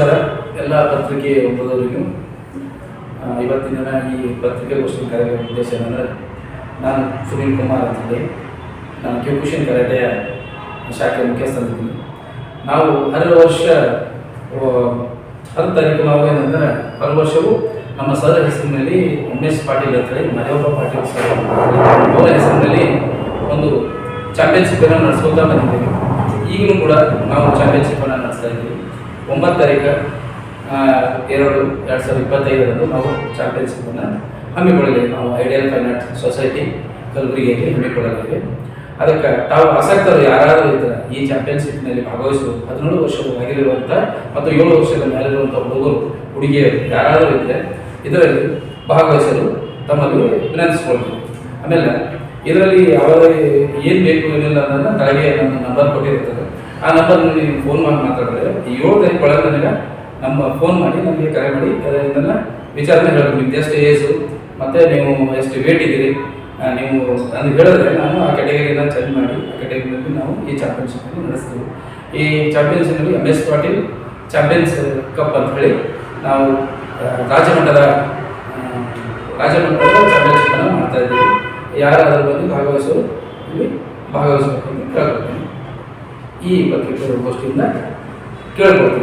ನಮಸ್ಕಾರ. ಎಲ್ಲ ಪತ್ರಿಕೆ ಓದೋರಿಗೂ ಇವತ್ತಿನ ದಿನ ಈ ಪತ್ರಿಕಾಗೋಷ್ಠಿ ಕಾರ್ಯಕ್ರಮ ಉದ್ದೇಶ ಏನಂದರೆ, ನಾನು ಸುನೀಲ್ ಕುಮಾರ್ ಅಂತೇಳಿ ನಾನು ಕ್ಯೂಕುಷನ್ ಕರಾಟೆಯ ಶಾಖೆ ಮುಖ್ಯಸ್ಥನಿದ್ದೀನಿ ನಾವು ಹರಿದ ವರ್ಷ ಹತ್ತು ತಾರೀಕು ನಾವು ಏನಂದರೆ ಹಲವು ವರ್ಷವೂ ನಮ್ಮ ಸರ್ ಹೆಸರಿನಲ್ಲಿ ಉಮೇಶ್ ಪಾಟೀಲ್ ಅಂತೇಳಿ ಮಹೇವಪ್ಪ ಪಾಟೀಲ್ ಸರ್ ಅವರ ಹೆಸರಿನಲ್ಲಿ ಒಂದು ಚಾಂಪಿಯನ್ಶಿಪ್ಪನ್ನು ನಡೆಸ್ಕೊತಾ ಬಂದಿದ್ದೀವಿ. ಈಗಲೂ ಕೂಡ ನಾವು ಚಾಂಪಿಯನ್ಶಿಪ್ಪನ್ನು ನಡೆಸ್ತಾ ಇದ್ದೀವಿ. ಒಂಬತ್ತು ತಾರೀಕು ಎರಡು ಎರಡು ಸಾವಿರದ ಇಪ್ಪತ್ತೈದರಂದು ನಾವು ಚಾಂಪಿಯನ್ಶಿಪ್ಪನ್ನು ಹಮ್ಮಿಕೊಳ್ಳಲಿದ್ದೇವೆ ನಾವು ಐಡಿಯಲ್ ಫೈನ್ ಆರ್ಟ್ ಸೊಸೈಟಿ ಕಲಬುರಗಿಯಲ್ಲಿ ಹಮ್ಮಿಕೊಳ್ಳಲಿದ್ದೇವೆ ಅದಕ್ಕೆ ತಾವು ಆಸಕ್ತರು ಯಾರಾದರೂ ಇದ್ದರೆ ಈ ಚಾಂಪಿಯನ್ಶಿಪ್ನಲ್ಲಿ ಭಾಗವಹಿಸುವ ಹದಿನೇಳು ವರ್ಷದ ಆಗಿರುವಂಥ ಮತ್ತು ಏಳು ವರ್ಷದ ಮೇಲಿರುವಂಥ ಹುಡುಗರು, ಹುಡುಗಿಯರು ಯಾರಾದರೂ ಇದ್ದರೆ ಇದರಲ್ಲಿ ಭಾಗವಹಿಸಲು ತಮ್ಮಲ್ಲಿ ವಿನಂತಿಸ್ಕೊಳ್ತೀವಿ ಆಮೇಲೆ ಇದರಲ್ಲಿ ಯಾವ ಏನು ಬೇಕು ಏನಿಲ್ಲ ಅನ್ನೋದನ್ನು ತಳಗೆ ನನ್ನ ನಂಬರ್ ಕೊಟ್ಟಿರ್ತದೆ ಆ ನಂಬರ್ ನೀವು ಫೋನ್ ಮಾಡಿ ಮಾತಾಡಿದ್ರೆ ಈ ಏಳು ತಾರೀಕು ಒಳಗೆ ನಮ್ಮ ಫೋನ್ ಮಾಡಿ ನಮಗೆ ಕರೆ ಮಾಡಿ ಇದನ್ನು ವಿಚಾರಣೆ ಹೇಳಬೇಕು. ನಿಮ್ದು ಎಷ್ಟು ಏಜು, ಮತ್ತು ನೀವು ಎಷ್ಟು ವೇಟ್ ಇದ್ದೀರಿ? ನೀವು ಅದು ಹೇಳಿದ್ರೆ ನಾನು ಆ ಕ್ಯಾಟಗರಿನ ಚೆಕ್ ಮಾಡಿ, ಆ ಕ್ಯಾಟಗರಿನಲ್ಲಿ ನಾವು ಈ ಚಾಂಪಿಯನ್ಶಿಪ್ಪನ್ನು ನಡೆಸ್ತೀವಿ. ಈ ಚಾಂಪಿಯನ್ಶಿಪ್ನಲ್ಲಿ M S Patil champions cup ಅಂತ ಹೇಳಿ ನಾವು ರಾಜ್ಯಮಟ್ಟದ ರಾಜ್ಯಮಟ್ಟದ ಚಾಂಪಿಯನ್ಶಿಪ್ ಅನ್ನು ರಾಜ್ಯ ಚಾಂಪಿಯನ್ಶಿಪ್ಪನ್ನು ಮಾಡ್ತಾ ಇದ್ದೀವಿ. ಯಾರಾದರೂ ಬಂದು ಭಾಗವಹಿಸೋರು ಇಲ್ಲಿ ಭಾಗವಹಿಸಬೇಕು ಅಂತ ಕೇಳ್ಕೊಳ್ತೀನಿ. ಈ ಬಗ್ಗೆ ಪೂರ್ವಗೋಷ್ಠಿಯಿಂದ ಕೇಳ್ಬೋದು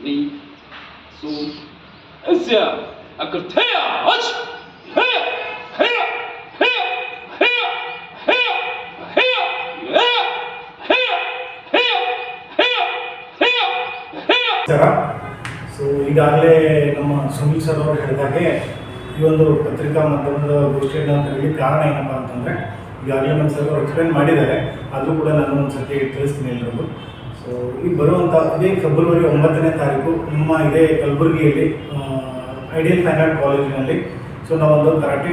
니, 수, 에스야, 아까 태야, 어찌! ಸೊ ಈಗಾಗಲೇ ನಮ್ಮ ಸುನೀಲ್ ಸರ್ ಅವರು ಹೇಳಿದಾಗೆ ಈ ಒಂದು ಪತ್ರಿಕಾ ಮಾಧ್ಯಮದ ಗೋಷ್ಠಿಯನ್ನು ಅಂತ ಹೇಳಿ ಕಾರಣ ಏನಪ್ಪ ಅಂತಂದರೆ, ಈಗಾಗಲೇ ನಮ್ಮ ಸರ್ ಅವರು ಎಕ್ಸ್ಪ್ಲೇನ್ ಮಾಡಿದ್ದಾರೆ. ಅದು ಕೂಡ ನಾನು ಒಂದು ಸತಿ ತಿಳಿಸ್ತೀನಿ ಎಲ್ಲರಿಗೂ ಸೊ ಈಗ ಬರುವಂಥ ಇದೇ ಫೆಬ್ರವರಿ ಒಂಬತ್ತನೇ ತಾರೀಕು ನಿಮ್ಮ ಇದೇ ಕಲಬುರಗಿಯಲ್ಲಿ ಐಡಿಯಲ್ ಫೈನ್ ಆರ್ಟ್ ಕಾಲೇಜಿನಲ್ಲಿ ಸೊ ನಾವೊಂದು ಕರಾಟೆ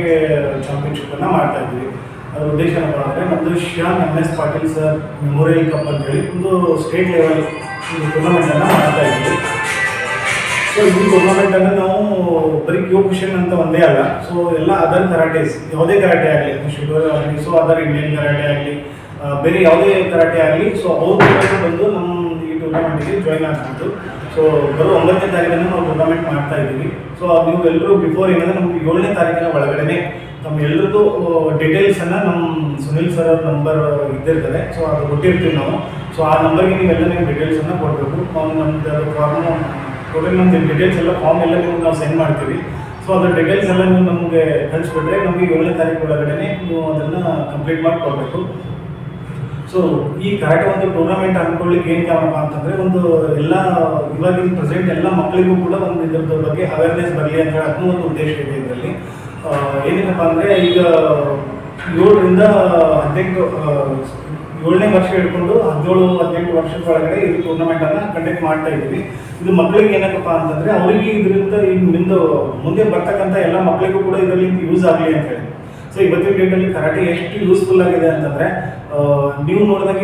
ಚಾಂಪಿಯನ್ಶಿಪ್ಪನ್ನು ಮಾಡ್ತಾ ಇದ್ದೀವಿ. ಅದರ ಉದ್ದೇಶ ಏನಪ್ಪ ಅಂದರೆ ನಮ್ಮದು Shyam M S Patil sir memorial cup ಅಂತೇಳಿ ಒಂದು ಸ್ಟೇಟ್ ಲೆವೆಲ್ ಒಂದು ಟೂರ್ನಮೆಂಟನ್ನು ಮಾಡ್ತಾ ಇದ್ದೀವಿ ಸೊ ಈ ಟೂರ್ನಮೆಂಟನ್ನು ನಾವು ಬರೀ ಕ್ಯೂ ಕ್ಯೂಕುಷನ್ ಅಂತ ಒಂದೇ ಅಲ್ಲ. ಸೊ ಎಲ್ಲ ಅದರ್ ಕರಾಟೇಸ್ ಯಾವುದೇ ಕರಾಟೆ ಆಗಲಿ ಶುಗರ್ ಆಗಲಿ ಸೊ ಅದರ್ ಇಂಡಿಯನ್ ಕರಾಟೆ ಆಗಲಿ ಬೇರೆ ಯಾವುದೇ ಕರಾಟೆ ಆಗಲಿ ಸೊ ಅವ್ರು ಬಂದು ನಮ್ಮ ಈ ಟೂರ್ನಮೆಂಟಿಗೆ ಜಾಯ್ನ್ ಆಗ್ಬೋದು ಸೊ ಬರೋ ಒಂಬತ್ತನೇ ತಾರೀಕನ್ನು ನಾವು ಟೂರ್ನಮೆಂಟ್ ಮಾಡ್ತಾ ಇದ್ದೀವಿ. ಸೊ ನೀವು ಎಲ್ಲರೂ ಬಿಫೋರ್ ಏನಂದರೆ ನಮ್ಗೆ ಏಳನೇ ತಾರೀಕಿನ ಒಳಗಡೆನೆ ನಮ್ಮ ಎಲ್ಲರದ್ದು ಡೀಟೇಲ್ಸನ್ನು ನಮ್ಮ ಸುನಿಲ್ ಸರ್ ಅವ್ರ ನಂಬರ್ ಇದ್ದಿರ್ತದೆ. ಸೊ ಅದು ಕೊಟ್ಟಿರ್ತೀವಿ ನಾವು. ಸೊ ಆ ನಂಬರ್ಗೆ ನೀವೆಲ್ಲ ನೀವು ಡೀಟೇಲ್ಸನ್ನು ಕೊಡಬೇಕು. ಅವ್ನು ನಮ್ದು ಫಾರ್ಮ್ ಟೋಟಲ್ ನಮ್ದು ಡೀಟೇಲ್ಸ್ ಎಲ್ಲ ಫಾರ್ಮ್ ಎಲ್ಲ ನಿಮ್ಗೆ ನಾವು ಸೆಂಡ್ ಮಾಡ್ತೀವಿ. ಸೊ ಅದ್ರ ಡೀಟೇಲ್ಸ್ ಎಲ್ಲ ನೀವು ನಮಗೆ ಕಳಿಸ್ಬಿಟ್ರೆ ನಮಗೆ ಏಳನೇ ತಾರೀಕು ಒಳಗಡೆ ನೀವು ಅದನ್ನು ಕಂಪ್ಲೀಟ್ ಮಾಡಿ ಕೊಡಬೇಕು ಸೊ ಈ ಕರೆಕ್ಟ್ ಒಂದು ಟೂರ್ನಮೆಂಟ್ ಅನ್ಕೊಳ್ಳಿಕ್ಕೆ ಏನು ಕಾರಣ ಅಂತಂದರೆ ಒಂದು ಎಲ್ಲ ಇವಾಗಿನ ಪ್ರೆಸೆಂಟ್ ಎಲ್ಲ ಮಕ್ಕಳಿಗೂ ಕೂಡ ಒಂದು ಇದ್ರದ್ದು ಬಗ್ಗೆ ಅವೇರ್ನೆಸ್ ಬರಲಿ ಅಂತ ಹೇಳಿ ಅದನ್ನೂ ಒಂದು ಉದ್ದೇಶ ಇದೆ ಇದರಲ್ಲಿ. ಏನೇನಪ್ಪ ಅಂದರೆ ಈಗ ಏಳರಿಂದ ಹದಿನೆಂಟು ಏಳನೇ ವರ್ಷ ಹಿಡ್ಕೊಂಡು ಹದಿನೇಳು, ಹದಿನೆಂಟು ವರ್ಷದ ಒಳಗಡೆ ಇದು ಟೂರ್ನಮೆಂಟನ್ನು ಕಂಡಕ್ಟ್ ಮಾಡ್ತಾ ಇದ್ದೀವಿ. ಇದು ಮಕ್ಕಳಿಗೆ ಏನಕ್ಕಪ್ಪ ಅಂತಂದರೆ ಅವರಿಗೆ ಇದರಿಂದ ಈಗ ಮುಂದೆ ಮುಂದೆ ಬರ್ತಕ್ಕಂಥ ಎಲ್ಲ ಮಕ್ಕಳಿಗೂ ಕೂಡ ಇದರಲ್ಲಿ ಯೂಸ್ ಆಗಲಿ ಅಂತ ಹೇಳಿ. ಸೊ ಇವತ್ತಿನ ಡೇಟಲ್ಲಿ ಕರಾಟೆ ಎಷ್ಟು ಯೂಸ್ಫುಲ್ ಆಗಿದೆ ಅಂತಂದ್ರೆ ನೀವು ನೋಡಿದಾಗ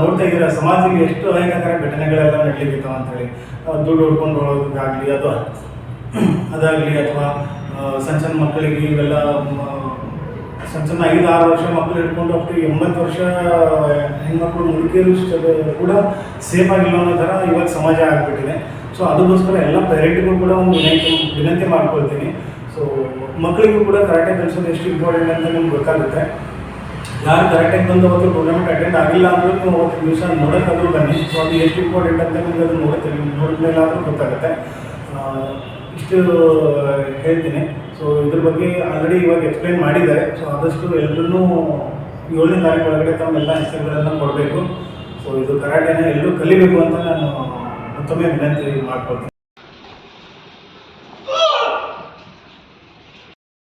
ನೋಡ್ತಾ ಇದ್ದೀರಾ ಸಮಾಜಕ್ಕೆ ಎಷ್ಟು ಅಹಿತಕರ ಘಟನೆಗಳೆಲ್ಲ ನಡೀಲಿಕ್ಕೆ ಅಂತೇಳಿ ದುಡ್ಡು ಹುಡ್ಕೊಂಡು ಹೋಗೋದಾಗಲಿ ಅಥವಾ ಅದಾಗಲಿ ಅಥವಾ ಸಣ್ಣ ಸಣ್ಣ ಮಕ್ಕಳಿಗೆ ಇವೆಲ್ಲ ಸಣ್ಣ ಸಣ್ಣ ಐದು ಆರು ವರ್ಷ ಮಕ್ಕಳು ಹಿಡ್ಕೊಂಡು ಅಪ್ ಎಂಬತ್ತು ವರ್ಷ, ಹೆಣ್ಮಕ್ಳು ಮುದುಕಿಯರು ಸ- ಕೂಡ ಸೇಫ್ ಆಗಿಲ್ಲ ಅನ್ನೋ ಥರ ಇವಾಗ ಸಮಾಜ ಆಗಿಬಿಟ್ಟಿದೆ. ಸೊ ಅದಕ್ಕೋಸ್ಕರ ಎಲ್ಲ ಪೇರೆಂಟ್ಗೂ ಕೂಡ ಒಂದು ವಿನಂತಿ ವಿನಂತಿ ಮಾಡ್ಕೊಳ್ತೀನಿ. ಸೊ ಮಕ್ಕಳಿಗೂ ಕೂಡ ಕರೆಕ್ಟಾಗಿ ಕಲಿಸೋದು ಎಷ್ಟು ಇಂಪಾರ್ಟೆಂಟ್ ಅಂತ ನಿಮ್ಗೆ ಗೊತ್ತಾಗುತ್ತೆ. ಯಾರು ಕರೆಕ್ಟಾಗಿ ಬಂದು ಅವತ್ತು ಟೂರ್ನಮೆಂಟ್ ಅಟೆಂಡ್ ಆಗಿಲ್ಲ ಅಂದ್ರೂ ನೀವು ಅವತ್ತು ದಿವಸ ನೋಡೋಕ್ಕಾದ್ರೂ ಬನ್ನಿ. ಸೊ ಅದು ಎಷ್ಟು ಇಂಪಾರ್ಟೆಂಟ್ ಅಂತ ನಿಮ್ಗೆ ಅದು ನೋಡ್ತೀವಿ ನೋಡಿದ್ಮೇಲೆ ಆದರೂ ಗೊತ್ತಾಗುತ್ತೆ ಇಷ್ಟು ಹೇಳ್ತೀನಿ. ಸೊ ಇದ್ರ ಬಗ್ಗೆ ಆಲ್ರೆಡಿ ಇವಾಗ ಎಕ್ಸ್ಪ್ಲೈನ್ ಮಾಡಿದ್ದಾರೆ. ಸೊ ಆದಷ್ಟು ಎಲ್ಲರೂ ಏಳನೇ ತಾರೀಕು ಒಳಗಡೆ ತಮ್ಮೆಲ್ಲ ಹೆಸರುಗಳನ್ನು ಕೊಡಬೇಕು. ಸೊ ಇದು ಕರಾಟೆನ ಎಲ್ಲರೂ ಕಲಿಬೇಕು ಅಂತ ನಾನು ಮತ್ತೊಮ್ಮೆ ವಿನಂತಿ ಮಾಡ್ಕೊಳ್ತೀನಿ.